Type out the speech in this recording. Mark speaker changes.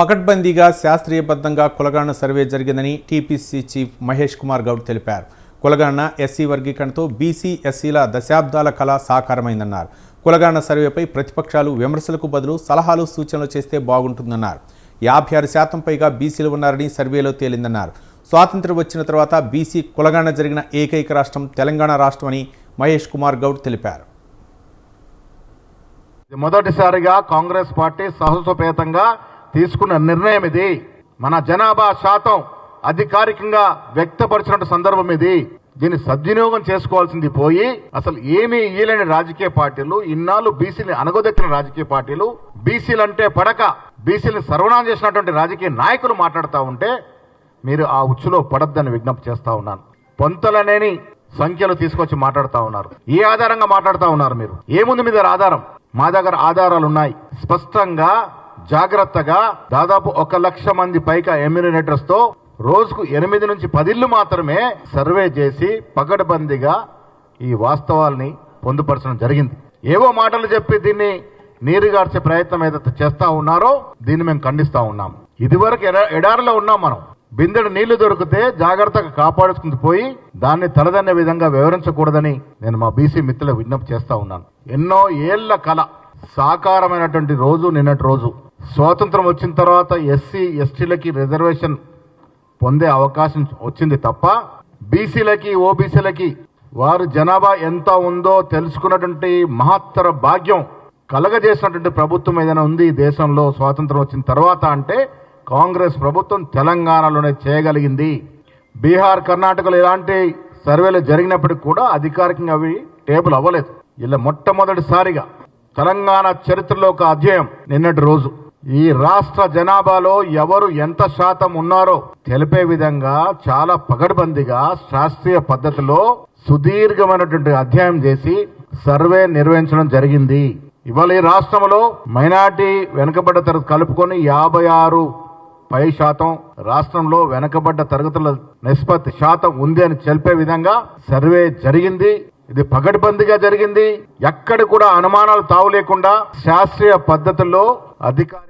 Speaker 1: పకడ్బందీగా శాస్త్రీయబద్ధంగా కులగణన సర్వే జరిగిందని టీపీసీ చీఫ్ మహేష్ కుమార్ గౌడ్ తెలిపారు. కులగణన ఎస్సీ వర్గీకరణతో బీసీ ఎస్సీల దశాబ్దాల కళ సాకారమైందన్నారు. కులగణన సర్వేపై ప్రతిపక్షాలు విమర్శలకు బదులు సలహాలు సూచనలు చేస్తే బాగుంటుందన్నారు. యాభై ఆరు శాతం పైగా బీసీలు ఉన్నారని సర్వేలో తేలిందన్నారు. స్వాతంత్ర్యం వచ్చిన తర్వాత బీసీ కులగణన జరిగిన ఏకైక రాష్ట్రం తెలంగాణ రాష్ట్రమని మహేష్ కుమార్ గౌడ్ తెలిపారు.
Speaker 2: మొదటిసారిగా కాంగ్రెస్ పార్టీ సాహసోపేతంగా తీసుకున్న నిర్ణయం ఇది. మన జనాభా శాతం అధికారికంగా వ్యక్తపరిచిన సందర్భం ఇది. దీన్ని సద్వినియోగం చేసుకోవాల్సింది పోయి అసలు ఏమీ ఇయ్యలేని రాజకీయ పార్టీలు ఇన్నాళ్ళు బీసీని అనగొదెక్కిన రాజకీయ పార్టీలు బీసీలంటే పడక బీసీని సర్వనాం చేసినటువంటి రాజకీయ నాయకులు మాట్లాడుతూ ఉంటే మీరు ఆ ఉచ్చులో పడద్దని విజ్ఞప్తి చేస్తా ఉన్నాను. పొంతలనేని సంఖ్యలు తీసుకొచ్చి మాట్లాడుతూ ఉన్నారు. ఏ ఆధారంగా మాట్లాడుతూ ఉన్నారు మీరు? ఏముంది మీ దగ్గర ఆధారం? మా దగ్గర ఆధారాలు ఉన్నాయి స్పష్టంగా జాగ్రత్తగా దాదాపు ఒక లక్ష మంది పైగా ఎమ్యూనినేటర్స్తో రోజుకు ఎనిమిది నుంచి పదిళ్ళు మాత్రమే సర్వే చేసి పకడ్బందీగా ఈ వాస్తవాల్ని పొందుపరచడం జరిగింది. ఏవో మాటలు చెప్పి దీన్ని నీరుగార్చే ప్రయత్నం ఏదైతే చేస్తా ఉన్నారో దీన్ని మేము ఖండిస్తా ఉన్నాం. ఇదివరకు ఎడ- ఎడారిలో ఉన్నాం మనం. బిందెడు నీళ్ళు దొరికితే జాగ్రత్తగా కాపాడుకుంటూ పోయి దాన్ని తలదన్నే విధంగా వివరించకూడదని నేను మా బీసీ మిత్రులకు విజ్ఞప్తి చేస్తా ఉన్నాను. ఎన్నో ఏళ్ళ కళ సాకారమైనటువంటి రోజు నిన్నటి రోజు. స్వాతంత్రం వచ్చిన తర్వాత ఎస్సీ ఎస్టీలకి రిజర్వేషన్ పొందే అవకాశం వచ్చింది తప్ప బీసీలకి ఓబీసీలకి వారు జనాభా ఎంత ఉందో తెలుసుకున్నటువంటి మహత్తర భాగ్యం కలగజేసినటువంటి ప్రభుత్వం ఏదైనా ఉంది ఈ దేశంలో స్వాతంత్రం వచ్చిన తర్వాత అంటే కాంగ్రెస్ ప్రభుత్వం తెలంగాణలోనే చేయగలిగింది. బీహార్ కర్ణాటకలో ఇలాంటి సర్వేలు జరిగినప్పటికీ కూడా అధికారికంగా అవి టేబుల్ అవ్వలేదు. ఇలా మొట్టమొదటిసారిగా తెలంగాణ చరిత్రలో ఒక అధ్యాయం నిన్నటి రోజు. ఈ రాష్ట్ర జనాభాలో ఎవరు ఎంత శాతం ఉన్నారో తెలిపే విధంగా చాలా పగడ్బందీగా శాస్త్రీయ పద్ధతిలో సుదీర్ఘమైనటువంటి అధ్యాయం చేసి సర్వే నిర్వహించడం జరిగింది. ఇవాళ ఈ రాష్ట్రంలో మైనార్టీ వెనుకబడ్డ తరగతి కలుపుకొని యాభై ఆరు పై శాతం రాష్ట్రంలో వెనకబడ్డ తరగతుల నిష్పత్తి శాతం ఉంది అని తెలిపే విధంగా సర్వే జరిగింది. ఇది పగడ్బందీగా జరిగింది. ఎక్కడ కూడా అనుమానాలు తావు లేకుండా శాస్త్రీయ పద్ధతుల్లో అధికారి